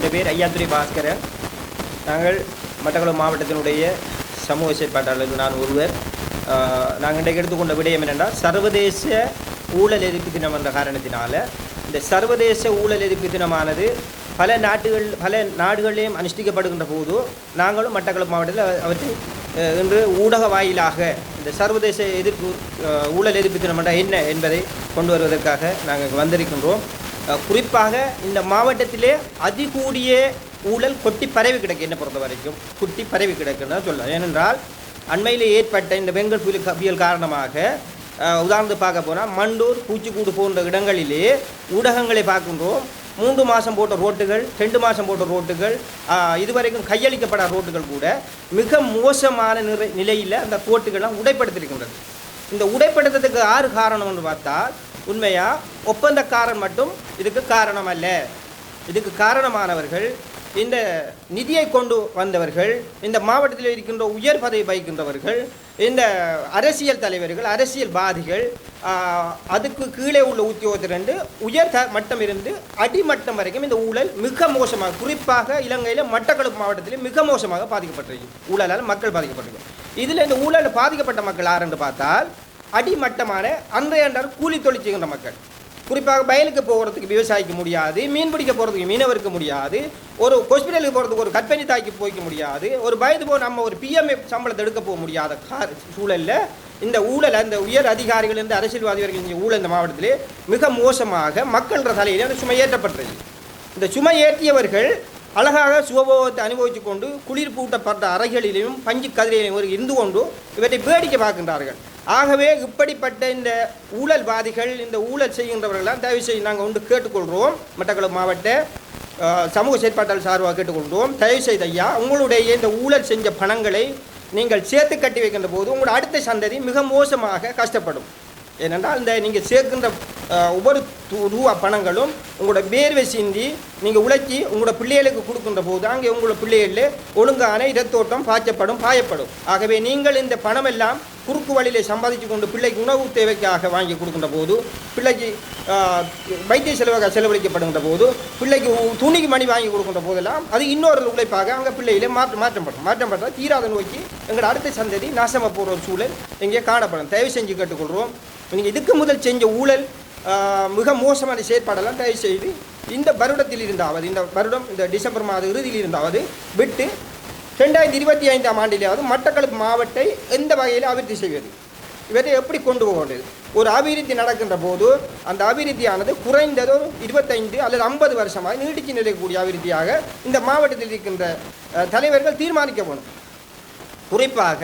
என் பேர் ஐயாத்துரை பாஸ்கரன் நாங்கள் மட்டக்குளம் மாவட்டத்தினுடைய சமூக செயற்பாட்டாளர்கள் நான் ஒருவர். நாங்கள் இன்றைக்கு எடுத்துக்கொண்ட விடயம் என்னென்றால் சர்வதேச ஊழல் எதிர்ப்பு தினம் என்ற காரணத்தினால இந்த சர்வதேச ஊழல் எதிர்ப்பு தினமானது பல நாட்டுகள் பல நாடுகளிலேயும் அனுஷ்டிக்கப்படுகின்ற போது நாங்களும் மட்டக்களப்பு மாவட்டத்தில் அவற்றை இன்று ஊடக வாயிலாக இந்த சர்வதேச எதிர்ப்பு ஊழல் எதிர்ப்பு தினம் என்றால் என்ன என்பதை கொண்டு வருவதற்காக நாங்கள் வந்திருக்கின்றோம். குறிப்பாக இந்த மாவட்டத்திலே அதிகூடிய ஊழல் கொட்டி பரவி கிடக்கு. என்னை பொறுத்த வரைக்கும் குட்டி பரவி கிடக்குன்னு சொல்லலாம் ஏனென்றால் அண்மையில் ஏற்பட்ட இந்த பெங்கல் புயல் புயல் காரணமாக உதாரணத்துக்கு பார்க்க போனால் மண்டூர் பூச்சிக்கூடு போன்ற இடங்களிலே ஊடகங்களை பார்க்கின்றோம். மூன்று மாதம் போட்ட ரோட்டுகள் ரெண்டு மாதம் போட்ட ரோட்டுகள் இதுவரைக்கும் கையளிக்கப்படாத ரோட்டுகள் கூட மிக மோசமான நிலை நிலையில் அந்த ரோட்டுகள்லாம் உடைப்படுத்திருக்கின்றது இந்த உடைப்படுத்துறதுக்கு ஆறு காரணம்னு பார்த்தால் உண்மையாக ஒப்பந்தக்காரன் மட்டும் இதுக்கு காரணம் அல்ல இதுக்கு காரணமானவர்கள் இந்த நிதியை கொண்டு வந்தவர்கள் இந்த மாவட்டத்தில் இருக்கின்ற உயர் பதவி வகிக்கின்றவர்கள் இந்த அரசியல் தலைவர்கள் அரசியல்வாதிகள் பாதிகள் அதுக்கு கீழே உள்ள உத்தியோகத்திலிருந்து உயர் த மட்டம் இருந்து அடிமட்டம் வரைக்கும் இந்த ஊழல் மிக மோசமாக குறிப்பாக இலங்கையில் மட்டக்களப்பு மாவட்டத்தில் மிக மோசமாக பாதிக்கப்பட்டிருக்கு. ஊழலால் மக்கள் பாதிக்கப்பட்டிருக்கு. இதில் இந்த ஊழல் பாதிக்கப்பட்ட மக்கள் யார் என்று பார்த்தால் அடிமட்டமான அன்றைய கூலி தொழிற்சிகின்ற மக்கள். குறிப்பாக வயலுக்கு போகிறதுக்கு விவசாயிக்க முடியாது மீன் பிடிக்க போகிறதுக்கு மீனவருக்கு முடியாது ஒரு ஹாஸ்பிட்டலுக்கு போகிறதுக்கு ஒரு கற்பனை தாய்க்கு போய்க்க முடியாது ஒரு வயது போக நம்ம ஒரு பிஎம்ஏ சம்பளத்தை எடுக்க போக முடியாத கார் சூழலில் இந்த ஊழல் அந்த உயர் அதிகாரிகள் இந்த அரசியல்வாதிகள் ஊழல் இந்த மாவட்டத்திலே மிக மோசமாக மக்கள்கிற தலையிலே அந்த சுமை ஏற்றப்பட்டது. இந்த சுமை ஏற்றியவர்கள் அழகாக சுகபோகத்தை அனுபவித்துக் கொண்டு குளிர் பூட்டப்பட்ட அறைகளிலும் பஞ்சு கதிரையிலும் ஒரு இருந்து கொண்டு இவற்றை வேடிக்கை பார்க்கின்றார்கள். ஆகவே இப்படிப்பட்ட இந்த ஊழல்வாதிகள் இந்த ஊழல் செய்கின்றவர்கள்லாம் தயவு செய்து நாங்கள் ஒன்று கேட்டுக்கொள்கிறோம். மட்டக்களப்பு மாவட்ட சமூக செயற்பாட்டாளர் சார்பாக கேட்டுக்கொள்கிறோம். தயவு செய்து ஐயா உங்களுடைய இந்த ஊழல் செஞ்ச பணங்களை நீங்கள் சேர்த்து கட்டி வைக்கின்ற போது உங்களோட அடுத்த சந்ததி மிக மோசமாக கஷ்டப்படும். ஏனென்றால் இந்த நீங்கள் சேர்க்கின்ற ஒவ்வொரு ரூபா பணங்களும் உங்களோட வேர்வை சிந்தி நீங்கள் உழைச்சி உங்களோட பிள்ளைகளுக்கு கொடுக்கின்ற போது அங்கே உங்களோட பிள்ளைகளில் ஒழுங்கான இடத்தோட்டம் பாய்ச்சப்படும் பாயப்படும். ஆகவே நீங்கள் இந்த பணமெல்லாம் குறுக்கு வழியிலே சம்பாதிச்சு கொண்டு பிள்ளைக்கு உணவு தேவைக்காக வாங்கி கொடுக்கின்ற போது பிள்ளைக்கு வைத்திய செலவாக செலவழிக்கப்படுகின்ற போது பிள்ளைக்கு துணிக்கு மணி வாங்கி கொடுக்கின்ற போதெல்லாம் அது இன்னொரு உழைப்பாக அங்கே பிள்ளையிலே மாற்றம் மாற்றப்படும் மாற்றப்பட்டால் தீராத நோக்கி எங்களோட அடுத்த சந்ததி நாசமாக போகிற ஒரு சூழல் இங்கே காணப்படும். தயவு செஞ்சு கேட்டுக்கொள்கிறோம். நீங்கள் இதுக்கு முதல் செஞ்ச ஊழல் மிக மோசமான செயற்பாடெல்லாம் தயவு செய்து இந்த வருடத்தில் இருந்தாவது இந்த வருடம் இந்த டிசம்பர் மாத இறுதியில் இருந்தாவது விட்டு ரெண்டாயிரத்தி இருபத்தி ஐந்தாம் ஆண்டிலேயாவது மட்டக்களப்பு மாவட்டத்தை எந்த வகையில் அபிவிருத்தி செய்வது? இவற்றை எப்படி கொண்டு போக வேண்டியது? ஒரு அபிவிருத்தி நடக்கின்ற போது அந்த அபிவிருத்தியானது குறைந்தது இருபத்தைந்து அல்லது ஐம்பது வருஷமாக நீடிச்சு நிலைக்கக்கூடிய அபிவிருத்தியாக இந்த மாவட்டத்தில் இருக்கின்ற தலைவர்கள் தீர்மானிக்க வேணும் குறிப்பாக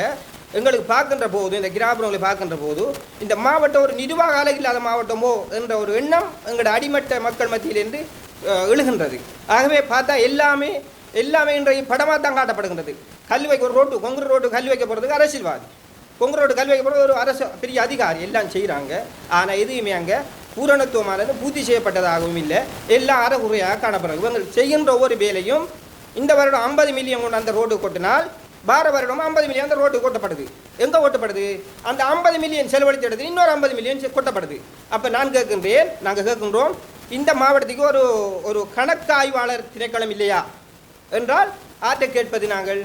எங்களுக்கு பார்க்கின்ற போது இந்த கிராமங்களை பார்க்கின்ற போது இந்த மாவட்டம் ஒரு நிர்வாக அழகு இல்லாத மாவட்டமோ என்ற ஒரு எண்ணம் எங்களோட அடிமட்ட மக்கள் மத்தியிலிருந்து எழுகின்றது. ஆகவே பார்த்தா எல்லாமே எல்லாமே இன்றைய படமாக தான் காட்டப்படுகின்றது. கல் வைக்க ஒரு ரோட்டு கொங்குரு ரோட்டு கல் வைக்க போகிறதுக்கு அரசியல்வாதி. கொங்கு ரோட்டு கல் வைக்க போகிறது ஒரு அரசு பெரிய அதிகாரி எல்லாம் செய்கிறாங்க ஆனால் எதுவுமே அங்கே பூரணத்துவமானது பூர்த்தி செய்யப்பட்டதாகவும் இல்லை. எல்லாம் அறகுறையாக காணப்படுறது இவங்க செய்கின்ற ஒவ்வொரு வேலையும் இந்த வருடம் ஐம்பது மில்லியன் கொண்டு அந்த ரோடு கொட்டினால் வார வருடம் ஐம்பது மில்லியன் அந்த ரோடு கொட்டப்படுது. எங்கே ஓட்டப்படுது அந்த ஐம்பது மில்லியன் செலவழித்த இடத்துல இன்னொரு ஐம்பது மில்லியன் கொட்டப்படுது. அப்போ நான் கேட்கின்றேன் நாங்கள் கேட்கின்றோம் இந்த மாவட்டத்துக்கு ஒரு ஒரு கணக்காய்வாளர் திணைக்களம் இல்லையா? என்றால் ஆற்றை கேட்பது நாங்கள்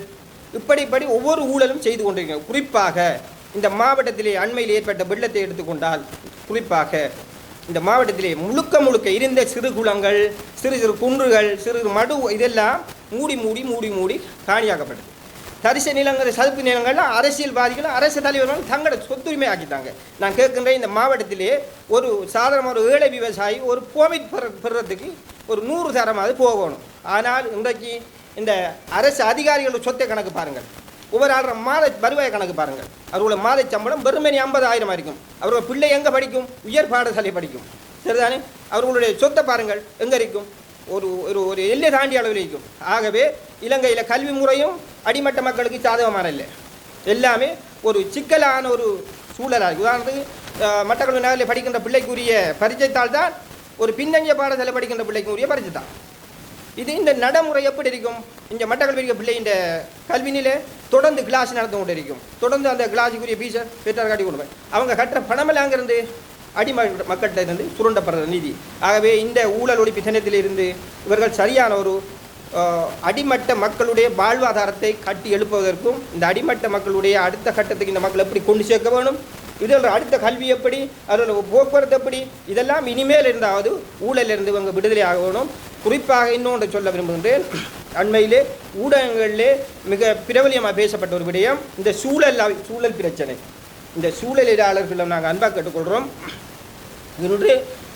இப்படி இப்படி ஒவ்வொரு ஊழலும் செய்து கொண்டிருக்கிறோம். குறிப்பாக இந்த மாவட்டத்திலே அண்மையில் ஏற்பட்ட வெள்ளத்தை எடுத்துக்கொண்டால் குறிப்பாக இந்த மாவட்டத்திலே முழுக்க முழுக்க இருந்த சிறு குளங்கள் சிறு சிறு குன்றுகள் சிறு சிறு மடு இதெல்லாம் மூடி மூடி மூடி மூடி காணியாக்கப்பட்டது தரிச நிலங்கள் சதுப்பு நிலங்கள்லாம் அரசியல்வாதிகளும் அரசு தலைவர்களும் தங்களோட சொத்துரிமை ஆக்கிட்டாங்க. நான் கேட்கின்ற இந்த மாவட்டத்திலே ஒரு சாதாரண ஒரு ஏழை விவசாயி ஒரு கோவிட் பெற பெறுறதுக்கு ஒரு நூறு தரமாவது போகணும். ஆனால் இன்றைக்கு இந்த அரசு அதிகாரிகளோட சொத்தை கணக்கு பாருங்கள். ஒவ்வொரு ஆடுற மாத வருவாய் கணக்கு பாருங்கள். அவர்களோட மாத சம்பளம் வெறுமனி ஐம்பதாயிரம் இருக்கும் அவரோட பிள்ளை எங்கே படிக்கும்? உயர் பாடசாலை படிக்கும். சரிதானே? அவர்களுடைய சொத்தை பாருங்கள். எங்கே இருக்கும்? ஒரு ஒரு ஒரு எல்லை தாண்டி அளவில் இருக்கும். ஆகவே இலங்கையில் கல்வி முறையும் அடிமட்ட மக்களுக்கு சாதகமான இல்லை எல்லாமே ஒரு சிக்கலான ஒரு சூழலாக உதாரணத்துக்கு அஹ், மட்டக்களப்பு நகரில் படிக்கின்ற பிள்ளைக்குரிய பரிச்சைத்தாள் தான் ஒரு பின்னங்கிய பாடசாலை படிக்கின்ற பிள்ளைக்குரிய தான் இது இந்த நடைமுறை எப்படி இருக்கும்? இந்த மட்டக்களப்பு பிள்ளை இந்த கல்வினிலே தொடர்ந்து கிளாஸ் நடந்து கொண்டு இருக்கும். தொடர்ந்து அந்த கிளாஸுக்குரிய பீஸை பெற்றார் காட்டி கொடுப்பேன். அவங்க கட்டுற பணமெல்லாம் அங்கேருந்து அடிம மக்கள்கிட்ட இருந்து சுருண்டப்படுற நிதி. ஆகவே இந்த ஊழல் ஒழிப்பு தினத்திலிருந்து இவர்கள் சரியான ஒரு அடிமட்ட மக்களுடைய வாழ்வாதாரத்தை கட்டி எழுப்புவதற்கும் இந்த அடிமட்ட மக்களுடைய அடுத்த கட்டத்துக்கு இந்த மக்கள் எப்படி கொண்டு சேர்க்க வேணும்? இதில் அடுத்த கல்வி எப்படி? அதில் போக்குவரத்து எப்படி? இதெல்லாம் இனிமேல் இருந்தாவது ஊழலிருந்து இவங்க விடுதலை ஆகணும் குறிப்பாக இன்னொன்று சொல்ல விரும்புகின்றேன். அண்மையிலே ஊடகங்களிலே மிக பிரபலியமாக பேசப்பட்ட ஒரு விடயம் இந்த சூழல் சூழல் பிரச்சனை. இந்த சூழலியலாளர்களிடம் நாங்கள் அன்பாக கேட்டுக்கொள்கிறோம். இன்று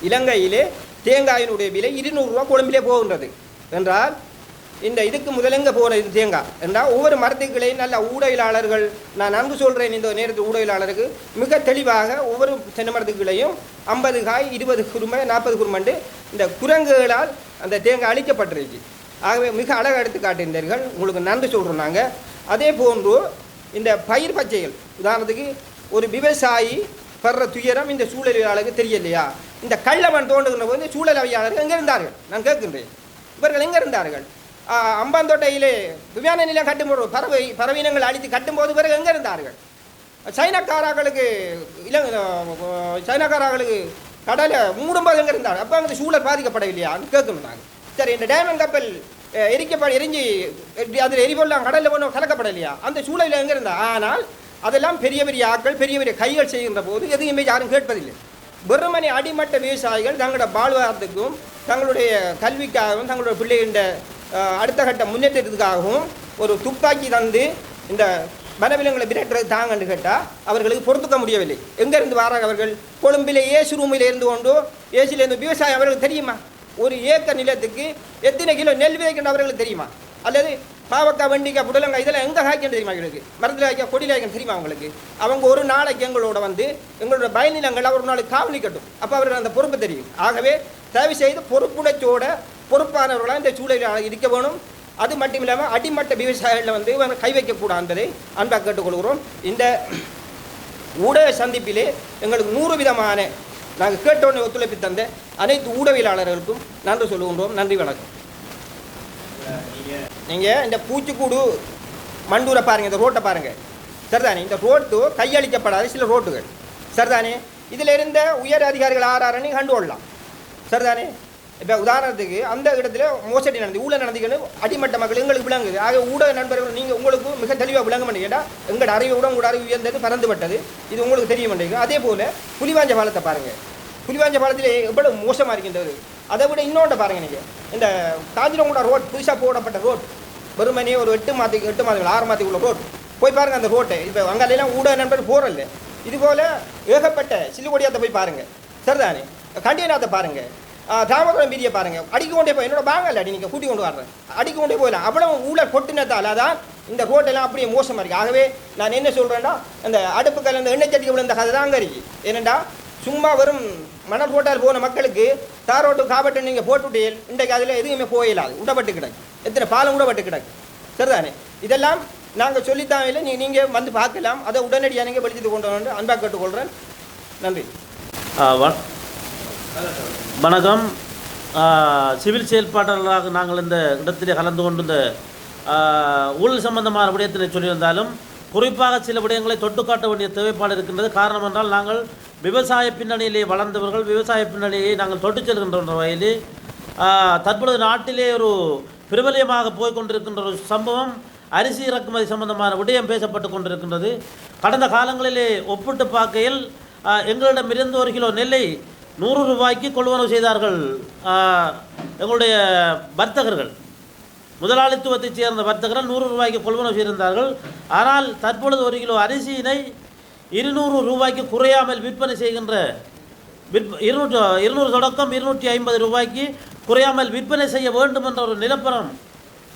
இலங்கையிலே தேங்காயினுடைய விலை இருநூறுரூவா கொழும்பிலே போகின்றது. என்றால் இந்த இதுக்கு முதலெங்க போகிற இது தேங்காய் என்றால் ஒவ்வொரு மரத்துக்களையும் நல்ல ஊடகலாளர்கள் நான் நன்கு சொல்கிறேன் இந்த நேரத்தில் ஊடகலாளருக்கு மிக தெளிவாக ஒவ்வொரு தென்னை மரத்துக்களையும் ஐம்பது காய் இருபது குருமை நாற்பது குருமண்டு இந்த குரங்குகளால் அந்த தேங்காய் அழிக்கப்பட்டிருக்கு ஆகவே மிக அழகாக எடுத்து காட்டியிருந்தீர்கள். உங்களுக்கு நன்றி சொல்கிறோம் நாங்கள் அதே போன்று இந்த பயிர் பச்சைகள் உதாரணத்துக்கு ஒரு விவசாயி படுற துயரம் இந்த சூழலியாளருக்கு தெரியலையா? இந்த கள்ளவன் தோண்டுகிற போது சூழலவியாளர்கள் எங்கே இருந்தார்கள்? நான் கேட்கின்றேன். இவர்கள் எங்கே இருந்தார்கள்? அம்பாந்தோட்டையிலே விமான நிலையம் கட்டும்போது பறவை பறவீனங்கள் அழித்து கட்டும்போது இவர்கள் எங்கே இருந்தார்கள்? சைனாக்காரர்களுக்கு இல அஹ், சைனாக்காரர்களுக்கு கடலை மூடும்போது எங்கே இருந்தார்கள் அப்போ அங்கே சூழல் பாதிக்கப்படவில்லையான்னு கேட்கணும் நாங்கள் சரி இந்த டைமண்ட் கப்பல் எரிக்கப்பட எரிஞ்சு அதில் எரிபொருளாம் கடலில் ஒன்றும் கலக்கப்படலையா? அந்த சூழலில் எங்கே இருந்தா? ஆனால் அதெல்லாம் பெரிய பெரிய ஆட்கள் பெரிய பெரிய கைகள் செய்கின்ற போது எதுவுமே யாரும் கேட்பதில்லை. வெறுமனை அடிமட்ட விவசாயிகள் தங்களோட வாழ்வாதாரத்துக்கும் தங்களுடைய கல்விக்காகவும் தங்களுடைய பிள்ளைகளின் அடுத்த கட்ட முன்னேற்றத்துக்காகவும் ஒரு துப்பாக்கி தந்து இந்த வனவிலங்குகளை விரட்டுறது தாங்கன்னு கேட்டால் அவர்களுக்கு பொறுத்துக்க முடியவில்லை. எங்கேருந்து வராங்க அவர்கள்? கொழும்பிலே ஏசு ரூமில் இருந்து கொண்டு ஏசிலேருந்து விவசாயம் அவர்களுக்கு தெரியுமா? ஒரு ஏக்கர் நிலத்துக்கு எத்தனை கிலோ நெல் விதைக்கின்ற அவர்களுக்கு தெரியுமா? அல்லது பாவக்காய் வெண்டிக்காய் புடலங்காய் இதெல்லாம் எங்கே காய்க்கணும் தெரியுமா எங்களுக்கு மரத்தில் காய்க்க கொடியில் காய்க்கணும் தெரியுமா அவங்களுக்கு? அவங்க ஒரு நாளைக்கு எங்களோட வந்து எங்களோட பயன் அவர் ஒரு நாளைக்கு காவலிக்கட்டும் அப்போ அவர்கள் அந்த பொறுப்பு தெரியும். ஆகவே தயவு செய்து பொறுப்புணர்ச்சியோட பொறுப்பானவர்களாக இந்த சூழலில் இருக்க வேணும். அது மட்டும் இல்லாமல் அடிமட்ட விவசாயிகளில் வந்து கை வைக்கக்கூடாது என்பதை அன்பாக கேட்டுக்கொள்கிறோம். இந்த ஊடக சந்திப்பிலே எங்களுக்கு நூறு விதமான நாங்கள் கேட்டோன்னு ஒத்துழைப்பு தந்த அனைத்து ஊடகவியலாளர்களுக்கும் நன்றி சொல்லுகின்றோம். நன்றி வணக்கம். நீங்கள் இந்த பூச்சிக்கூடு மண்டூரை பாருங்கள் இந்த ரோட்டை பாருங்கள் சரிதானே இந்த ரோட்டு கையளிக்கப்படாத சில ரோட்டுகள். சரிதானே இதில் இருந்த உயர் அதிகாரிகள் ஆறாரன்னு கண்டுகொள்ளலாம். சரிதானே இப்போ உதாரணத்துக்கு அந்த இடத்துல மோசடி நடந்து ஊழல் நடந்துக்கணும் அடிமட்ட மக்கள் எங்களுக்கு விளங்குது. ஆக ஊடக நண்பர்கள் நீங்கள் உங்களுக்கு மிக தெளிவாக விளங்க கேட்டால் எங்களோட அறிவை விட உங்களோட அறிவு உயர்ந்தது பறந்துபட்டது இது உங்களுக்கு தெரிய மாட்டேங்குது. அதே போல் புலிவாஞ்ச பாலத்தை பாருங்கள் புலிவாஞ்ச பாலத்தில் எவ்வளவு மோசமாக இருக்கின்றது. அதை விட இன்னொன்று பாருங்கள் நீங்கள் இந்த காஞ்சிரங்கூட ரோட் புதுசாக போடப்பட்ட ரோட். வெறுமனே ஒரு எட்டு மாதத்துக்கு எட்டு மாதங்கள் ஆறு மாதத்துக்கு உள்ள ரோட். போய் பாருங்கள் அந்த ரோட்டை. இப்போ அங்கெல்லாம் ஊடக நண்பர் போகிறல்ல இதுபோல் ஏகப்பட்ட சில்லுகொடியாத்தை போய் பாருங்கள் சரிதானே? கண்டியநாத்தை பாருங்கள் ஆ, தாமோதரம் பாருங்க. அடிக்க கொண்டே போய் என்னோட பாங்கல்ல அடி நீங்கள் கூட்டி கொண்டு வர்றேன் அடிக்க கொண்டே போயிடலாம் அவ்வளவு ஊழல் கொட்டினதால தான் இந்த ரோட்டெல்லாம் அப்படியே மோசமாக இருக்குது ஆகவே நான் என்ன சொல்கிறேன்னா அந்த அடுப்பு அந்த எண்ணெய் சட்டிக்கு விழுந்த கதை தாங்க இருக்கு. ஏனண்டா சும்மா வெறும் மணல் போட்டால் போன மக்களுக்கு தார் காப்பட்டு காபட்டு நீங்கள் போட்டுவிட்டீர்கள் இன்றைக்கு அதில் எதுவுமே போயிடாது விடப்பட்டு கிடக்கு. எத்தனை பாலம் விடப்பட்டு கிடக்கு. சரிதானே? இதெல்லாம் நாங்கள் சொல்லித்தான் இல்லை. நீ நீங்கள் வந்து பார்க்கலாம். அதை உடனடியாக நீங்கள் வெளிச்சத்து கொண்டு வந்து அன்பாக கேட்டுக்கொள்கிறேன் நன்றி. ஆ, வணக்கம். சிவில் செயல்பாட்டாளராக நாங்கள் இந்த இடத்திலே கலந்து கொண்டு இந்த ஊழல் சம்பந்தமான விடயத்தினை சொல்லியிருந்தாலும் குறிப்பாக சில விடயங்களை தொட்டு காட்ட வேண்டிய தேவைப்பாடு இருக்கின்றது. காரணம் என்றால் நாங்கள் விவசாய பின்னணியிலே வளர்ந்தவர்கள் விவசாய பின்னணியை நாங்கள் தொட்டு செல்கின்ற வகையிலே தற்பொழுது நாட்டிலே ஒரு பிரபலியமாக போய்கொண்டிருக்கின்ற ஒரு சம்பவம் அரிசி இறக்குமதி சம்பந்தமான விடயம் பேசப்பட்டு கொண்டிருக்கின்றது. கடந்த காலங்களிலே ஒப்பிட்டு பார்க்கையில் எங்களிடமிருந்து ஒரு கிலோ நெல்லை நூறு ரூபாய்க்கு கொள்வனவு செய்தார்கள் எங்களுடைய வர்த்தகர்கள். முதலாளித்துவத்தைச் சேர்ந்த வர்த்தகர்கள் நூறு ரூபாய்க்கு கொள்வனவு செய்திருந்தார்கள். ஆனால் தற்பொழுது ஒரு கிலோ அரிசியினை இருநூறு ரூபாய்க்கு குறையாமல் விற்பனை செய்கின்ற விற்ப இருநூற்று இருநூறு தொடக்கம் இருநூற்றி ஐம்பது ரூபாய்க்கு குறையாமல் விற்பனை செய்ய வேண்டும் என்ற ஒரு நிலப்பரம்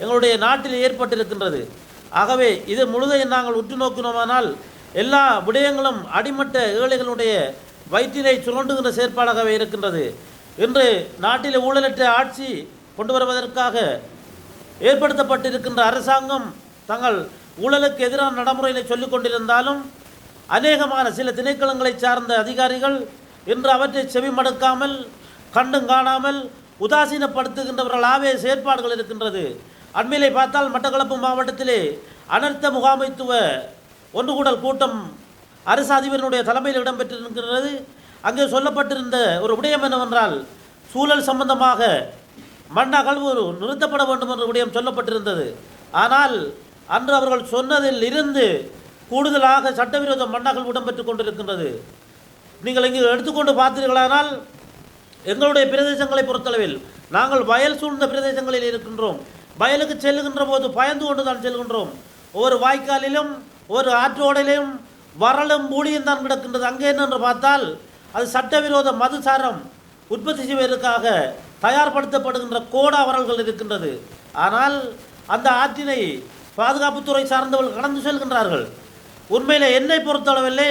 எங்களுடைய நாட்டில் ஏற்பட்டிருக்கின்றது. ஆகவே இது முழுதையும் நாங்கள் உற்று நோக்கினோமானால் எல்லா விடயங்களும் அடிமட்ட ஏழைகளுடைய வயிற்றினை சுரண்டுகின்ற செயற்பாடாகவே இருக்கின்றது. இன்று நாட்டில் ஊழலற்ற ஆட்சி கொண்டு வருவதற்காக ஏற்படுத்தப்பட்டிருக்கின்ற அரசாங்கம் தங்கள் ஊழலுக்கு எதிரான நடைமுறைகளை சொல்லிக் கொண்டிருந்தாலும் அநேகமான சில திணைக்களங்களை சார்ந்த அதிகாரிகள் இன்று அவற்றை செவிமடுக்காமல் கண்டும் காணாமல் உதாசீனப்படுத்துகின்றவர்களாகவே செயற்பாடுகள் இருக்கின்றது. அண்மையிலே பார்த்தால் மட்டக்களப்பு மாவட்டத்திலே அனர்த்த முகாமைத்துவ ஒன்று கூடல் கூட்டம் அரசு அதிபரினுடைய தலைமையில் இடம்பெற்றிருக்கிறது. அங்கே சொல்லப்பட்டிருந்த ஒரு விடயம் என்னவென்றால் சூழல் சம்பந்தமாக மண் அகழ்வு நிறுத்தப்பட வேண்டும் என்ற விடயம் சொல்லப்பட்டிருந்தது. ஆனால் அன்று அவர்கள் சொன்னதில் இருந்து கூடுதலாக சட்டவிரோத மண் அகழ்வு இடம்பெற்றுக் கொண்டிருக்கின்றது. நீங்கள் இங்கு எடுத்துக்கொண்டு பார்த்தீர்களானால் எங்களுடைய பிரதேசங்களை பொறுத்தளவில் நாங்கள் வயல் சூழ்ந்த பிரதேசங்களில் இருக்கின்றோம். வயலுக்கு செல்லுகின்ற போது பயந்து கொண்டு தான் செல்கின்றோம். ஒவ்வொரு வாய்க்காலிலும் ஒரு ஆற்றோடலையும் வரலும் மூலியும் தான் கிடக்கின்றது. அங்கே என்னென்று பார்த்தால் அது சட்டவிரோத மதுசாரம் உற்பத்தி செய்வதற்காக தயார்படுத்தப்படுகின்ற கோடாவரல்கள் இருக்கின்றது. ஆனால் அந்த ஆற்றினை பாதுகாப்புத்துறை சார்ந்தவர்கள் கடந்து செல்கின்றார்கள். உண்மையில் என்னை பொறுத்தளவில்லை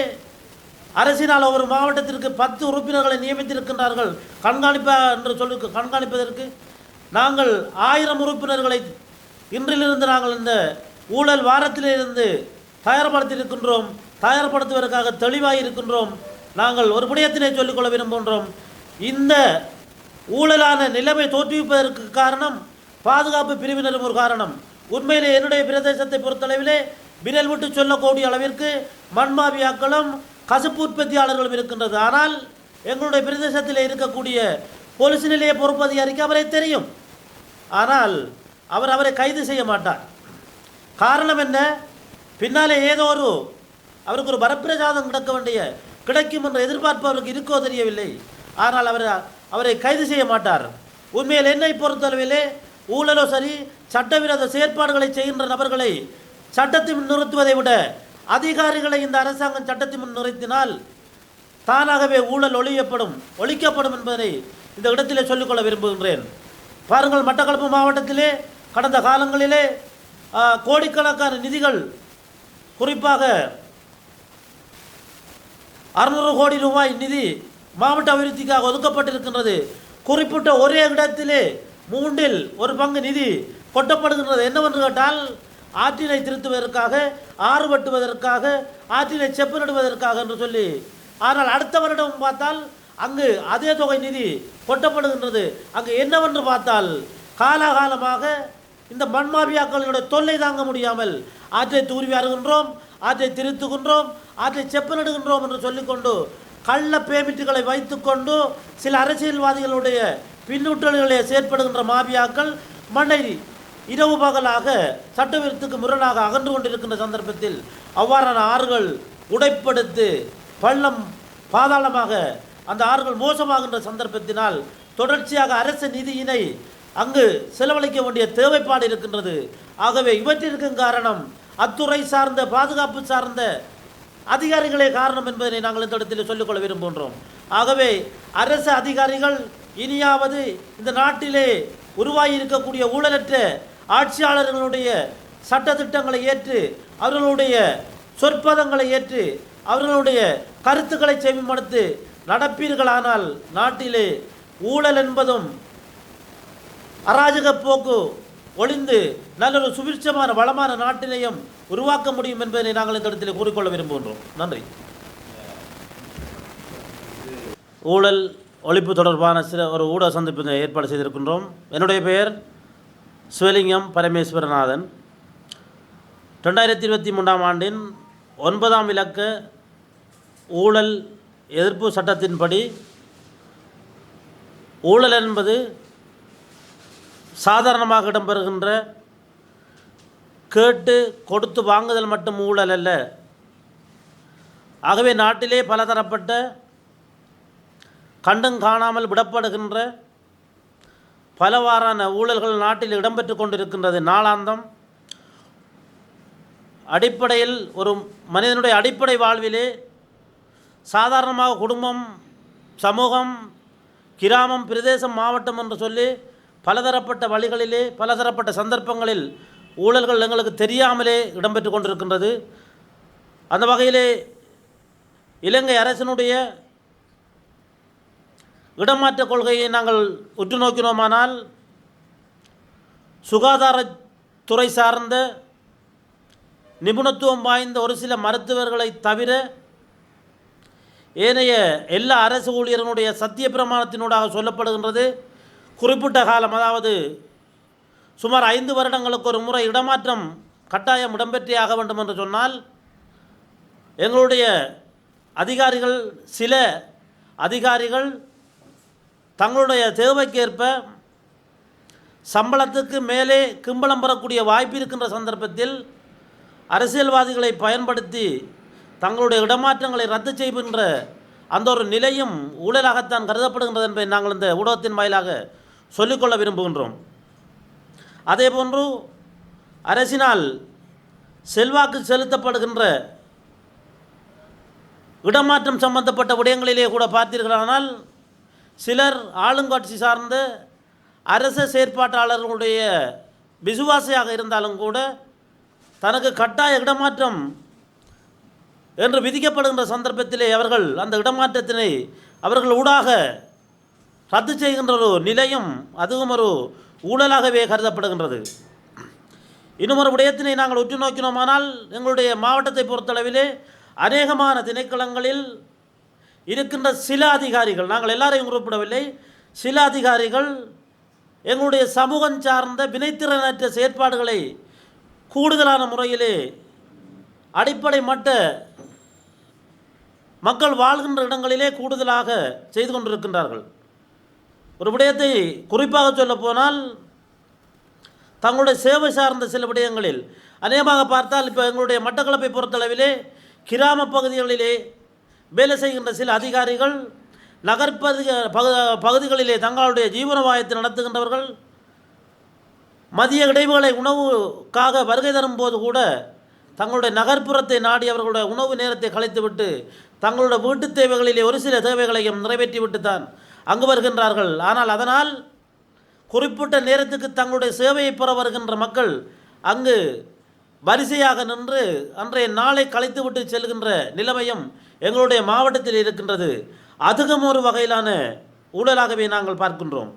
அரசினால் ஒரு மாவட்டத்திற்கு பத்து உறுப்பினர்களை நியமித்திருக்கின்றார்கள். கண்காணிப்பா என்று சொல்லி கண்காணிப்பதற்கு நாங்கள் ஆயிரம் உறுப்பினர்களை இன்றிலிருந்து நாங்கள் இந்த ஊழல் வாரத்திலிருந்து தயார்படுத்தியிருக்கின்றோம். தயார்படுத்துவதற்காக தெளிவாக இருக்கின்றோம் நாங்கள் ஒரு விடயத்தினை சொல்லிக்கொள்ள விரும்புகின்றோம். இந்த ஊழலான நிலைமை தோற்றுவிப்பதற்கு காரணம் பாதுகாப்பு பிரிவினரும் ஒரு காரணம். உண்மையிலே என்னுடைய பிரதேசத்தை பொறுத்தளவிலே விரல் விட்டு சொல்லக்கூடிய அளவிற்கு மண்மாவியாக்களும் கசப்பு உற்பத்தியாளர்களும் இருக்கின்றது. ஆனால் எங்களுடைய பிரதேசத்தில் இருக்கக்கூடிய போலீஸ் நிலைய பொறுப்பு அதிகாரிக்கு அவரை தெரியும். ஆனால் அவர் அவரை கைது செய்ய மாட்டார். காரணம் என்ன? பின்னாலே ஏதோ ஒரு அவருக்கு ஒரு வரப்பிரசாதம் கிடக்க வேண்டிய கிடைக்கும் என்ற எதிர்பார்ப்பு அவருக்கு இருக்கோ தெரியவில்லை. ஆனால் அவர் அவரை கைது செய்ய மாட்டார். உண்மையில் என்னை பொறுத்தளவிலே ஊழலோ சரி சட்டவிரோத செயற்பாடுகளை செய்கின்ற நபர்களை சட்டத்தை முன் நிறுத்துவதை விட அதிகாரிகளை இந்த அரசாங்கம் சட்டத்தை முன் நிறுத்தினால் தானாகவே ஊழல் ஒழியப்படும் ஒழிக்கப்படும் என்பதை இந்த இடத்திலே சொல்லிக்கொள்ள விரும்புகின்றேன். பாருங்கள் மட்டக்களப்பு மாவட்டத்திலே கடந்த காலங்களிலே கோடிக்கணக்கான நிதிகள் குறிப்பாக அறுநூறு கோடி ரூபாய் நிதி மாவட்ட அபிவிருத்திக்காக ஒதுக்கப்பட்டிருக்கின்றது. குறிப்பிட்ட ஒரே இடத்திலே மூன்றில் ஒரு பங்கு நிதி கொட்டப்படுகின்றது. என்னவென்று கேட்டால் ஆற்றினை திருத்துவதற்காக ஆறு வெட்டுவதற்காக ஆற்றினை செப்பு நடுவதற்காக என்று சொல்லி. ஆனால் அடுத்த வருடம் பார்த்தால் அங்கு அதே தொகை நிதி கொட்டப்படுகின்றது. அங்கு என்னவென்று பார்த்தால் காலாகாலமாக இந்த மண்மாபியாக்களுடைய தொல்லை தாங்க முடியாமல் ஆற்றை தூர்வி வருகின்றோம் அதை திருத்துகின்றோம் அதை செப்பனிடுகின்றோம் என்று சொல்லிக்கொண்டு கள்ள பேமிட்டுகளை வைத்துக்கொண்டு சில அரசியல்வாதிகளுடைய பின்னூட்டல்களை செயற்படுகின்ற மாபியாக்கள் மண்ணை இரவு பகலாக சட்டவிரத்துக்கு முரணாக அகன்று கொண்டிருக்கின்ற சந்தர்ப்பத்தில் அவ்வாறான ஆறுகள் உடைப்படுத்து பள்ளம் பாதாளமாக அந்த ஆறுகள் மோசமாகின்ற சந்தர்ப்பத்தினால் தொடர்ச்சியாக அரசு நிதியினை அங்கு செலவழிக்க வேண்டிய தேவைப்பாடு இருக்கின்றது. ஆகவே இவற்றிற்கும் காரணம் அத்துறை சார்ந்த பாதுகாப்பு சார்ந்த அதிகாரிகளே காரணம் என்பதனை நாங்கள் இந்த இடத்தில் சொல்லிக்கொள்ள விரும்புகின்றோம். ஆகவே அரசு அதிகாரிகள் இனியாவது இந்த நாட்டிலே உருவாகி இருக்கக்கூடிய ஊழலற்ற ஆட்சியாளர்களுடைய சட்டத்திட்டங்களை ஏற்று அவர்களுடைய சொற்பதங்களை ஏற்று அவர்களுடைய கருத்துக்களை செவிமடுத்து நடப்பீர்களானால் நாட்டிலே ஊழல் என்பதும் அராஜக போக்கு ஒளிந்து நல்ல ஒரு சுபிட்சமான வளமான நாட்டினையும் உருவாக்க முடியும் என்பதை நாங்கள் இந்த இடத்தில் கூறிக்கொள்ள விரும்புகின்றோம். நன்றி. ஊழல் ஒழிப்பு தொடர்பான சில ஒரு ஊடக சந்திப்பு ஏற்பாடு செய்திருக்கின்றோம். என்னுடைய பெயர் சிவலிங்கம் பரமேஸ்வரநாதன். ரெண்டாயிரத்தி இருபத்தி மூன்றாம் ஆண்டின் ஒன்பதாம் இலக்க ஊழல் எதிர்ப்பு சட்டத்தின்படி ஊழல் என்பது சாதாரணமாக இடம்பெறுகின்ற கேட்டு கொடுத்து வாங்குதல் மட்டும் ஊழல் அல்ல. ஆகவே நாட்டிலே பலதரப்பட்ட கண்டும் காணாமல் விடப்படுகின்ற பலவாறான ஊழல்கள் நாட்டில் இடம்பெற்று கொண்டிருக்கின்றது. நாளாந்தம் அடிப்படையில் ஒரு மனிதனுடைய அடிப்படை வாழ்விலே சாதாரணமாக குடும்பம் சமூகம் கிராமம் பிரதேசம் மாவட்டம் என்று சொல்லி பலதரப்பட்ட வழிகளிலே பலதரப்பட்ட சந்தர்ப்பங்களில் ஊழல்கள் எங்களுக்கு தெரியாமலே இடம்பெற்று கொண்டிருக்கின்றது. அந்த வகையிலே இலங்கை அரசினுடைய இடமாற்ற கொள்கையை நாங்கள் உற்று நோக்கினோமானால் சுகாதாரத்துறை சார்ந்த நிபுணத்துவம் வாய்ந்த ஒரு சில மருத்துவர்களை தவிர ஏனைய எல்லா அரசு ஊழியர்களுடைய சத்திய பிரமாணத்தினூடாக சொல்லப்படுகின்றது. குறிப்பிட்ட காலம் அதாவது சுமார் ஐந்து வருடங்களுக்கு ஒரு முறை இடமாற்றம் கட்டாயம் இடம்பெற்றே ஆக வேண்டும் என்று சொன்னால் எங்களுடைய அதிகாரிகள் சில அதிகாரிகள் தங்களுடைய தேவைக்கேற்ப சம்பளத்துக்கு மேலே கிம்பளம் பெறக்கூடிய வாய்ப்பு இருக்கின்ற சந்தர்ப்பத்தில் அரசியல்வாதிகளை பயன்படுத்தி தங்களுடைய இடமாற்றங்களை ரத்து செய்கின்ற அந்த ஒரு நிலையும் ஊழலாகத்தான் கருதப்படுகின்றது என்பதை நாங்கள் இந்த ஊடகத்தின் வாயிலாக சொல்லிக்கொள்ள விரும்புகின்றோம். அதேபோன்று அரசினால் செல்வாக்கு செலுத்தப்படுகின்ற இடமாற்றம் சம்பந்தப்பட்ட விடயங்களிலே கூட பார்த்தீர்களானால் சிலர் ஆளுங்கட்சி சார்ந்த அரச செயற்பாட்டாளர்களுடைய விசுவாசியாக இருந்தாலும் கூட தனக்கு கட்டாய இடமாற்றம் என்று விதிக்கப்படுகின்ற சந்தர்ப்பத்திலே அவர்கள் அந்த இடமாற்றத்தினை அவர்கள் ஊடாக ரத்து செய்கின்ற ஒரு நிலையும் அதுவும் ஒரு ஊழலாகவே கருதப்படுகின்றது. இன்னும் ஒரு விடயத்தினை நாங்கள் உற்று நோக்கினோமானால் எங்களுடைய மாவட்டத்தை பொறுத்தளவிலே அநேகமான திணைக்களங்களில் இருக்கின்ற சில அதிகாரிகள் நாங்கள் எல்லாரையும் குறிப்பிடவில்லை சில அதிகாரிகள் எங்களுடைய சமூகம் சார்ந்த வினைத்திறனற்ற செயற்பாடுகளை கூடுதலான முறையிலே அடிப்படை மட்ட மக்கள் வாழ்கின்ற இடங்களிலே கூடுதலாக செய்து கொண்டிருக்கின்றார்கள். ஒரு விடயத்தை குறிப்பாக சொல்லப் போனால் தங்களுடைய சேவை சார்ந்த சில விடயங்களில் அநேகமாக பார்த்தால் இப்போ எங்களுடைய மட்டக்களப்பை பொறுத்தளவிலே கிராம பகுதிகளிலே வேலை செய்கின்ற சில அதிகாரிகள் நகர்ப்பகு பகு பகுதிகளிலே தங்களுடைய ஜீவனோபாயத்தை நடத்துகின்றவர்கள் மதிய இடைவுகளை உணவுக்காக வருகை தரும்போது கூட தங்களுடைய நகர்ப்புறத்தை நாடி அவர்களுடைய உணவு நேரத்தை கழித்துவிட்டு தங்களுடைய வீட்டுத் தேவைகளிலே ஒரு சில தேவைகளையும் நிறைவேற்றிவிட்டு தான் அங்கு வருகின்றார்கள். ஆனால் அதனால் குறிப்பிட்ட நேரத்துக்கு தங்களுடைய சேவையை பெற வருகின்ற மக்கள் அங்கு வரிசையாக நின்று அன்றைய நாளை கலைத்துவிட்டு செல்கின்ற நிலைமையும் எங்களுடைய மாவட்டத்தில் இருக்கின்றது. அதுவும் ஒரு வகையிலான ஊழலாகவே நாங்கள் பார்க்கின்றோம்.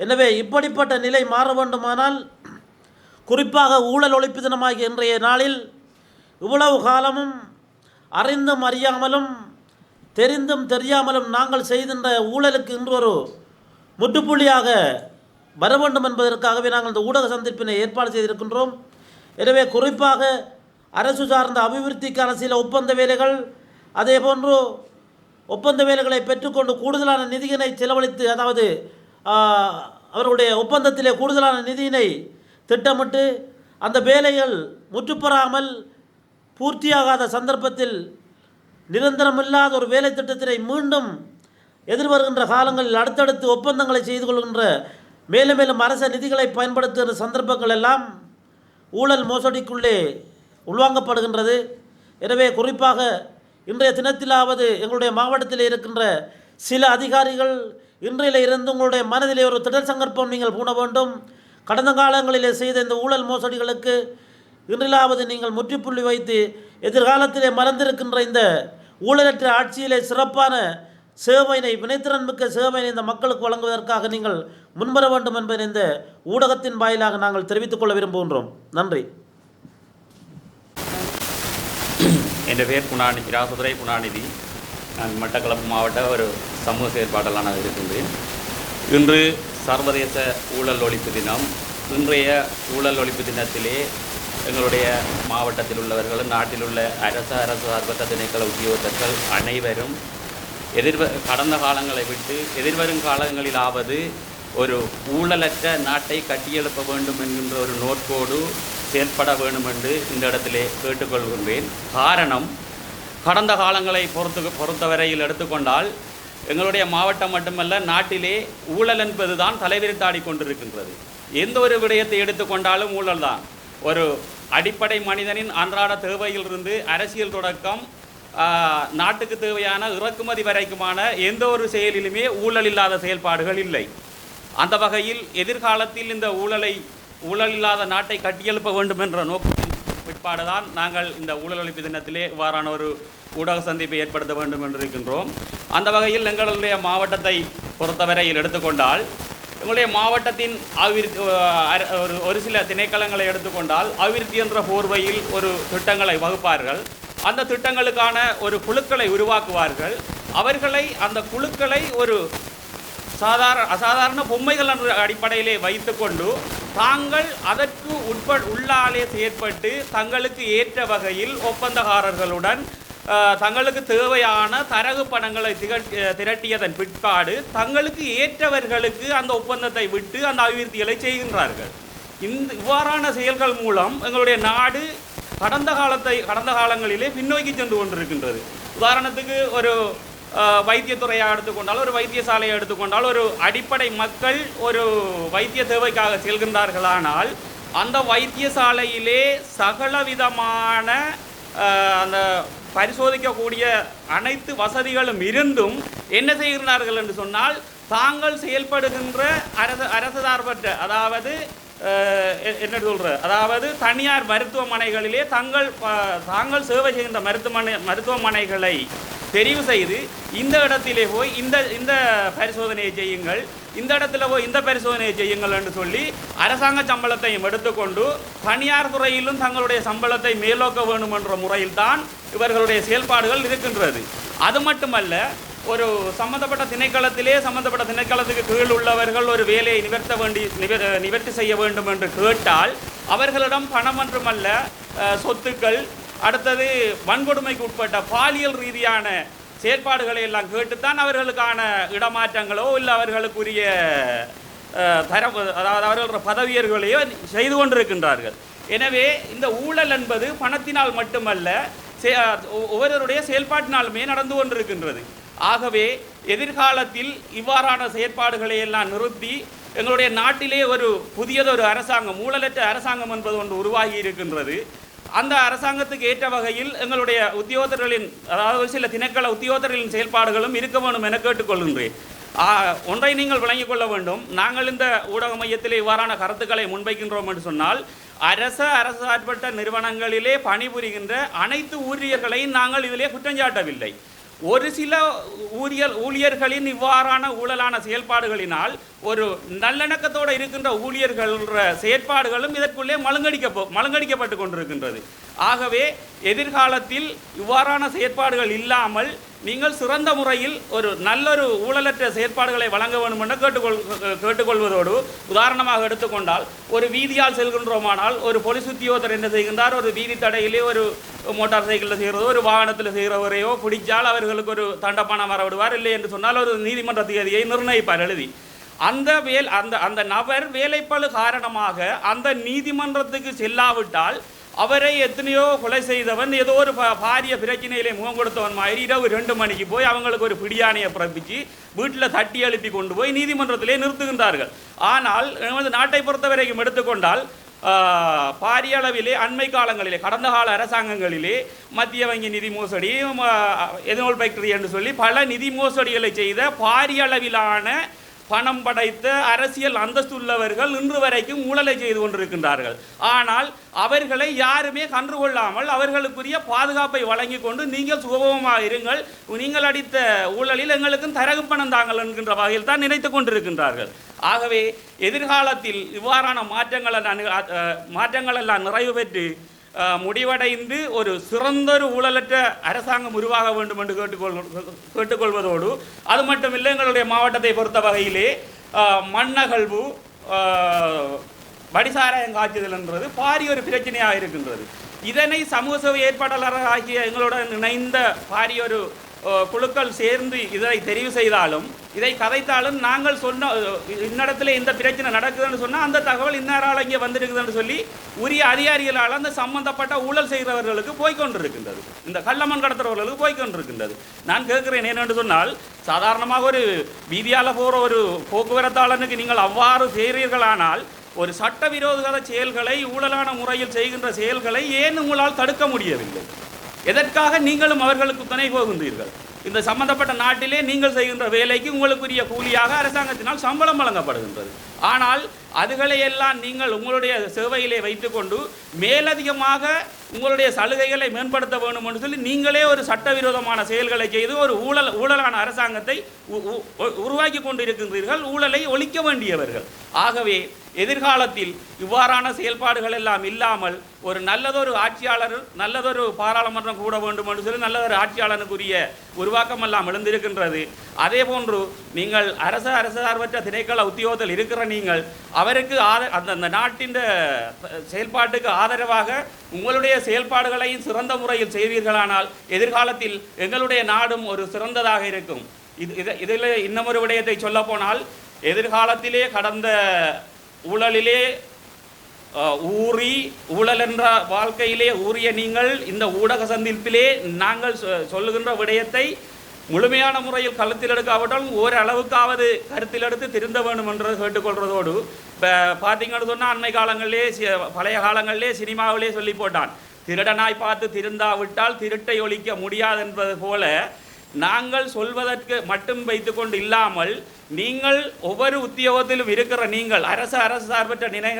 எனவே இப்படிப்பட்ட நிலை மாற வேண்டுமானால் குறிப்பாக ஊழல் ஒழிப்பு தினமாகிய இன்றைய நாளில் இவ்வளவு காலமும் அறிந்தும் அறியாமலும் தெரிந்தும் தெரியாமலும் நாங்கள் செய்கின்ற ஊழலுக்கு இன்றொரு முட்டுப்புள்ளியாக வர வேண்டும் என்பதற்காகவே நாங்கள் இந்த ஊடக சந்திப்பினை ஏற்பாடு செய்திருக்கின்றோம். எனவே குறிப்பாக அரசு சார்ந்த அபிவிருத்திக்கான சில ஒப்பந்த வேலைகள் அதே போன்று ஒப்பந்த வேலைகளை பெற்றுக்கொண்டு கூடுதலான நிதியினை செலவழித்து அதாவது அவருடைய அவர்களுடைய ஒப்பந்தத்திலே கூடுதலான நிதியினை திட்டமிட்டு அந்த வேலைகள் முற்றுப்பெறாமல் பூர்த்தியாகாத சந்தர்ப்பத்தில் நிரந்தரமில்லாத ஒரு வேலை திட்டத்தினை மீண்டும் எதிர்வருகின்ற காலங்களில் அடுத்தடுத்து ஒப்பந்தங்களை செய்து கொள்கின்ற மேலும் மேலும் அரச நிதிகளை பயன்படுத்துகிற சந்தர்ப்பங்கள் எல்லாம் ஊழல் மோசடிக்குள்ளே உள்வாங்கப்படுகின்றது. எனவே குறிப்பாக இன்றைய தினத்திலாவது எங்களுடைய மாவட்டத்தில் இருக்கின்ற சில அதிகாரிகள் இன்றையில இருந்து உங்களுடைய மனதிலே ஒரு திடல் சங்கற்பம் நீங்கள் பூண வேண்டும். கடந்த காலங்களிலே செய்த இந்த ஊழல் மோசடிகளுக்கு இன்றிலாவது நீங்கள் முற்றுப்புள்ளி வைத்து எதிர்காலத்திலே மறந்திருக்கின்ற இந்த ஊழலற்ற ஆட்சியிலே சிறப்பான சேவையினை வினைத்திறன் மிக்க சேவையினை இந்த மக்களுக்கு வழங்குவதற்காக நீங்கள் முன்வர வேண்டும் என்பதை இந்த ஊடகத்தின் வாயிலாக நாங்கள் தெரிவித்துக் கொள்ள விரும்புகின்றோம். நன்றி. என் பேர் குணாநிதி ராசதுரை குணாநிதி நான் மட்டக்களப்பு மாவட்ட ஒரு சமூக செயற்பாட்டாளனாக இருக்கின்றேன். இன்று சர்வதேச ஊழல் ஒழிப்பு தினம். இன்றைய ஊழல் ஒழிப்பு தினத்திலே எங்களுடைய மாவட்டத்தில் உள்ளவர்களும் நாட்டில் உள்ள அரசு அரசு சார்பற்ற திணைக்கள உத்தியோகத்தர்கள் அனைவரும் எதிர்வ கடந்த காலங்களை விட்டு எதிர்வரும் காலங்களிலாவது ஒரு ஊழலற்ற நாட்டை கட்டியெழுப்ப வேண்டும் என்கின்ற ஒரு நோக்கோடு செயற்பட வேண்டும் என்று இந்த இடத்திலே கேட்டுக்கொள்கின்றேன். காரணம் கடந்த காலங்களை பொறுத்து பொறுத்தவரையில் எடுத்துக்கொண்டால் எங்களுடைய மாவட்டம் மட்டுமல்ல நாட்டிலே ஊழல் என்பது தான் தலைவிரித்தாடி கொண்டிருக்கின்றது எந்த ஒரு விடயத்தை எடுத்துக்கொண்டாலும் ஊழல் தான் ஒரு அடிப்படை மனிதனின் அன்றாட தேவையிலிருந்து அரசியல் தொடக்கம் நாட்டுக்கு தேவையான இறக்குமதி வரைக்குமான எந்த ஒரு செயலிலுமே ஊழல் இல்லாத செயல்பாடுகள் இல்லை. அந்த வகையில் எதிர்காலத்தில் இந்த ஊழலை ஊழல் இல்லாத நாட்டை கட்டியெழுப்ப வேண்டும் என்ற நோக்கத்தின் பிற்பாடுதான் நாங்கள் இந்த ஊழல் ஒழிப்பு தினத்திலே இவ்வாறான ஒரு ஊடக சந்திப்பை ஏற்படுத்த வேண்டும் என்று இருக்கின்றோம். அந்த வகையில் எங்களுடைய மாவட்டத்தை பொறுத்தவரையில் எடுத்துக்கொண்டால் எங்களுடைய மாவட்டத்தின் அபிவிருத்தி ஒரு ஒரு சில திணைக்களங்களை எடுத்துக்கொண்டால் அபிவிருத்தி என்ற போர்வையில் ஒரு திட்டங்களை வகுப்பார்கள். அந்த திட்டங்களுக்கான ஒரு குழுக்களை உருவாக்குவார்கள். அவர்களை அந்த குழுக்களை ஒரு சாதாரண அசாதாரண பொம்மைகள் என்ற அடிப்படையிலே வைத்துக்கொண்டு தாங்கள் அதற்கு உட்ப உள்ளாலே செயற்பட்டு தங்களுக்கு ஏற்ற வகையில் ஒப்பந்தக்காரர்களுடன் தங்களுக்கு தேவையான தரகு பணங்களை திரட்டியதன் பிற்பாடு தங்களுக்கு ஏற்றவர்களுக்கு அந்த ஒப்பந்தத்தை விட்டு அந்த அபிவிருத்திகளை செய்கின்றார்கள் இந்த இவ்வாறான செயல்கள் மூலம் எங்களுடைய நாடு கடந்த காலத்தை கடந்த காலங்களிலே பின்னோக்கி சென்று கொண்டிருக்கின்றது உதாரணத்துக்கு ஒரு வைத்தியத்துறையை எடுத்துக்கொண்டால் ஒரு வைத்தியசாலையை எடுத்துக்கொண்டால் ஒரு அடிப்படை மக்கள் ஒரு வைத்திய தேவைக்காக செல்கின்றார்களானால் அந்த வைத்தியசாலையிலே சகலவிதமான அந்த பரிசோதிக்கக்கூடிய அனைத்து வசதிகளும் இருந்தும் என்ன செய்கிறார்கள் என்று சொன்னால் தாங்கள் செயல்படுகின்ற அரசு அரசு சார்பற்ற அதாவது எ- என்ன சொல்ற அதாவது தனியார் மருத்துவமனைகளிலே தங்கள் தாங்கள் சேவை செய்கின்ற மருத்துவமனை மருத்துவமனைகளை தெரிவு செய்து இந்த இடத்திலே போய் இந்த இந்த பரிசோதனையை செய்யுங்கள். இந்த இடத்துல போய் இந்த பரிசோதனையை செய்யுங்கள் என்று சொல்லி அரசாங்க சம்பளத்தையும் எடுத்துக்கொண்டு தனியார் துறையிலும் தங்களுடைய சம்பளத்தை மேலோக்க வேண்டும் என்ற முறையில்தான் இவர்களுடைய செயல்பாடுகள் இருக்கின்றது. அது மட்டுமல்ல ஒரு சம்பந்தப்பட்ட திணைக்களத்திலே சம்பந்தப்பட்ட திணைக்களத்துக்கு கீழ் உள்ளவர்கள் ஒரு வேலையை நிவர்த்த வேண்டி நிவர்த்தி செய்ய வேண்டும் என்று கேட்டால் அவர்களிடம் பணம் மட்டுமல்ல சொத்துக்கள் அடுத்தது வன்கொடுமைக்கு உட்பட்ட பாலியல் ரீதியான செயற்பாடுகளை எல்லாம் கேட்டுத்தான் அவர்களுக்கான இடமாற்றங்களோ இல்லை அவர்களுக்குரிய அஹ், தர அதாவது அவர்கள் பதவியர்களையோ செய்து கொண்டிருக்கின்றார்கள். எனவே இந்த ஊழல் என்பது பணத்தினால் மட்டுமல்ல செ- ஒ- ஒவ்வொருவருடைய செயல்பாட்டினாலுமே நடந்து கொண்டிருக்கின்றது. ஆகவே எதிர்காலத்தில் இவ்வாறான செயற்பாடுகளை எல்லாம் நிறுத்தி எங்களுடைய நாட்டிலே ஒரு புதியதொரு அரசாங்கம் ஊழலற்ற அரசாங்கம் என்பது ஒன்று உருவாகி இருக்கின்றது. அந்த அரசாங்கத்துக்கு ஏற்ற வகையில் எங்களுடைய உத்தியோகத்தர்களின் அதாவது சில திணைக்கள உத்தியோகத்தர்களின் செயல்பாடுகளும் இருக்க வேண்டும் என கேட்டுக்கொள்கின்றேன். ஒன்றை நீங்கள் விளங்கிக் கொள்ள வேண்டும். நாங்கள் இந்த ஊடக மையத்தில் இவ்வாறான கருத்துக்களை முன்வைக்கின்றோம் என்று சொன்னால் அரச அரசு சார்பட்ட நிறுவனங்களிலே பணிபுரிகின்ற அனைத்து ஊழியர்களையும் நாங்கள் இதிலே குற்றஞ்சாட்டவில்லை ஒரு சில ஊழியர் ஊழியர்களின் இவ்வாறான ஊழலான செயல்பாடுகளினால் ஒரு நல்லிணக்கத்தோடு இருக்கின்ற ஊழியர்கள் செயற்பாடுகளும் இதற்குள்ளே மழுங்கடிக்க மழுங்கடிக்கப்பட்டு கொண்டிருக்கின்றது. ஆகவே எதிர்காலத்தில் இவ்வாறான செயற்பாடுகள் இல்லாமல் நீங்கள் சிறந்த முறையில் ஒரு நல்லொரு ஊழலற்ற செயற்பாடுகளை வழங்க வேண்டும் என கேட்டுக்கொள் கேட்டுக்கொள்வதோடு உதாரணமாக எடுத்துக்கொண்டால் ஒரு வீதியால் செல்கின்றோமானால் ஒரு போலீஸ் உத்தியோகத்தர் என்ன செய்கின்றார்? ஒரு வீதி தடையிலே ஒரு மோட்டார் சைக்கிளில் செய்கிறதோ ஒரு வாகனத்தில் செய்கிறவரையோ பிடிச்சால் அவர்களுக்கு ஒரு தண்டப்பானம் வர விடுவார் இல்லை என்று சொன்னால் ஒரு நீதிமன்ற தேதியை நிர்ணயிப்பார் எழுதி. அந்த வேல் அந்த அந்த நபர் வேலைப்பழு காரணமாக அந்த நீதிமன்றத்துக்கு செல்லாவிட்டால் அவரை எத்தனையோ கொலை செய்தவன் ஏதோ ஒரு பாரிய பிரச்சனையிலே முகம் கொடுத்தவன் மாதிரி இரவு ரெண்டு மணிக்கு போய் அவங்களுக்கு ஒரு பிடியாணையை பிறப்பிச்சு வீட்டில் தட்டி எழுப்பி கொண்டு போய் நீதிமன்றத்திலே நிறுத்துகின்றார்கள். ஆனால் நமது நாட்டை பொறுத்த வரைக்கும் எடுத்துக்கொண்டால் பாரிய அளவிலே அண்மை காலங்களிலே கடந்த கால அரசாங்கங்களிலே மத்திய வங்கி நிதி மோசடி எதனோல் ஃபேக்டரி என்று சொல்லி பல நிதி மோசடிகளை செய்த பாரிய அளவிலான பணம் படைத்த அரசியல் அந்தஸ்து உள்ளவர்கள் இன்று வரைக்கும் ஊழலை செய்து கொண்டிருக்கின்றார்கள். ஆனால் அவர்களை யாருமே கண்டுகொள்ளாமல் அவர்களுக்குரிய பாதுகாப்பை வழங்கி கொண்டு நீங்கள் சுகபமாக இருங்கள் நீங்கள் அடித்த ஊழலில் எங்களுக்கும் தரகு பணம் தாங்கள் என்கின்ற வகையில் தான் நினைத்து கொண்டிருக்கின்றார்கள். ஆகவே எதிர்காலத்தில் இவ்வாறான மாற்றங்கள் மாற்றங்கள் எல்லாம் நிறைவு பெற்று முடிவடைந்து ஒரு சிறந்தொரு ஊழலற்ற அரசாங்கம் உருவாக வேண்டும் என்று கேட்டுக்கொள் கேட்டுக்கொள்வதோடு அது மட்டும் இல்லை எங்களுடைய மாவட்டத்தை பொறுத்த வகையிலே மண்ணகழ்வு வடிசாராயம் காய்ச்சுதல் என்றது பாரிய ஒரு பிரச்சனையாக இருக்கின்றது. இதனை சமூக சேவை ஏற்பாட்டாளராக ஆகிய எங்களுடன் இணைந்த பாரிய ஒரு குழுக்கள் சேர்ந்து இதை தெரிவு செய்தாலும் இதை கதைத்தாலும் நாங்கள் சொன்ன அஹ், இன்னிடத்துல இந்த பிரச்சனை நடக்குதுன்னு சொன்னால் அந்த தகவல் இன்னாரால் இங்கே வந்திருக்குதுன்னு சொல்லி உரிய அதிகாரிகளால் அந்த சம்பந்தப்பட்ட ஊழல் செய்கிறவர்களுக்கு போய்கொண்டிருக்கின்றது இந்த கள்ளமண் கடத்துறவர்களுக்கு போய்கொண்டிருக்கின்றது நான் கேட்குறேன் என்னென்று சொன்னால் சாதாரணமாக ஒரு வீதியால் போகிற ஒரு போக்குவரத்தாளனுக்கு நீங்கள் அவ்வாறு செய்கிறீர்களானால் ஒரு சட்டவிரோத செயல்களை ஊழலான முறையில் செய்கின்ற செயல்களை ஏன் உங்களால் தடுக்க முடியவில்லை? எதற்காக நீங்களும் அவர்களுக்கு துணை போகின்றீர்கள்? இந்த சம்பந்தப்பட்ட நாட்டிலே நீங்கள் செய்கின்ற வேலைக்கு உங்களுக்குரிய கூலியாக அரசாங்கத்தினால் சம்பளம் வழங்கப்படுகின்றது. ஆனால் அதுகளை எல்லாம் நீங்கள் உங்களுடைய சேவையிலே வைத்துக்கொண்டு மேலதிகமாக உங்களுடைய சலுகைகளை மேம்படுத்த வேண்டும் என்று சொல்லி நீங்களே ஒரு சட்டவிரோதமான செயல்களை செய்து ஒரு ஊழல் ஊழலான அரசாங்கத்தை உ- உ- உருவாக்கி கொண்டிருக்கின்றீர்கள். ஊழலை ஒழிக்க வேண்டியவர்கள். ஆகவே எதிர்காலத்தில் இவ்வாறான செயல்பாடுகள் எல்லாம் இல்லாமல் ஒரு நல்லதொரு ஆட்சியாளர் நல்லதொரு பாராளுமன்றம் கூட வேண்டும் என்று சொல்லி நல்லதொரு ஆட்சியாளனுக்குரிய உருவாக்கம் எல்லாம் எழுந்திருக்கின்றது. அதே போன்று நீங்கள் அரச அரசார்பற்ற திணைக்கள உத்தியோகத்தில் இருக்கிற நீங்கள் அவருக்கு ஆத அந்த அந்த நாட்டின் செயல்பாட்டுக்கு ஆதரவாக உங்களுடைய செயல்பாடுகளையும் சிறந்த முறையில் செய்வீர்களானால் எதிர்காலத்தில் எங்களுடைய நாடும் ஒரு சிறந்ததாக இருக்கும். இது இதில் இன்னமொரு விடயத்தை சொல்லப்போனால் எதிர்காலத்திலே கடந்த ஊழலிலே ஊறி ஊழல் என்ற வாழ்க்கையிலே ஊறிய நீங்கள் இந்த ஊடக சந்திப்பிலே நாங்கள் சொ- சொல்லுகின்ற விடயத்தை முழுமையான முறையில் கழுத்தில் எடுக்காவிட்டாலும் ஓரளவுக்காவது கருத்தில் எடுத்து திருந்த வேண்டும் என்று கேட்டுக்கொள்வதோடு இப்போ பார்த்தீங்கன்னு சொன்னால் அண்மை காலங்களிலே பழைய காலங்களிலே சினிமாவிலே சொல்லி போட்டான். திருடனாய் பார்த்து திருந்தாவிட்டால் திருட்டை ஒழிக்க முடியாது என்பது போல நாங்கள் சொல்வதற்கு மட்டும் வைத்துக்கொண்டு இல்லாமல் நீங்கள் ஒவ்வொரு உத்தியோகத்திலும் இருக்கிற நீங்கள் அரசு அரசு சார்பற்ற நினை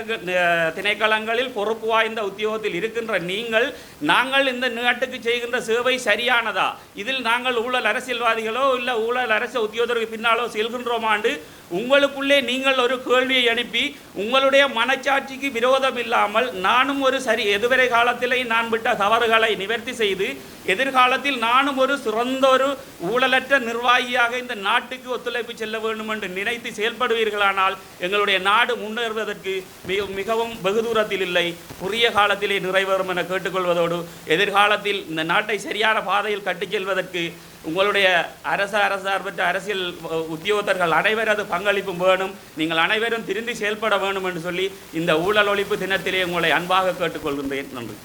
திணைக்களங்களில் பொறுப்பு வாய்ந்த உத்தியோகத்தில் இருக்கின்ற நீங்கள் நாங்கள் இந்த நாட்டுக்கு செய்கின்ற சேவை சரியானதா? இதில் நாங்கள் ஊழல் அரசியல்வாதிகளோ இல்லை ஊழல் அரசு உத்தியோகத்திற்கு பின்னாலோ செல்கின்றோமாண்டு உங்களுக்குள்ளே நீங்கள் ஒரு கேள்வியை அனுப்பி உங்களுடைய மனச்சாட்சிக்கு விரோதம் இல்லாமல் நானும் ஒரு சரி எதுவரை காலத்திலே நான் விட்ட தவறுகளை நிவர்த்தி செய்து எதிர்காலத்தில் நானும் ஒரு சிறந்த ஒரு ஊழலற்ற நிர்வாகியாக இந்த நாட்டுக்கு ஒத்துழைப்பு செல்ல வேண்டும்? வேண்டும் என்று நினைத்து செயல்படுவீர்களானால் எங்களுடைய நாடு முன்னேறுவதற்கு மிக மிகவும் வெகு தூரத்தில் இல்லை. குறுகிய காலத்திலே நிறைவேறும் என கேட்டுக்கொள்வதோடு எதிர்காலத்தில் இந்த நாட்டை சரியான பாதையில் கட்டிச் செல்வதற்கு உங்களுடைய அரச அரசார்பற்ற அரசியல் உத்தியோகத்தர்கள் அனைவரது பங்களிப்பும் வேணும். நீங்கள் அனைவரும் திருந்தி செயல்பட வேண்டும் என்று சொல்லி இந்த ஊழல் ஒழிப்பு தினத்திலே உங்களை அன்பாக கேட்டுக்கொள்கின்றேன். நன்றி.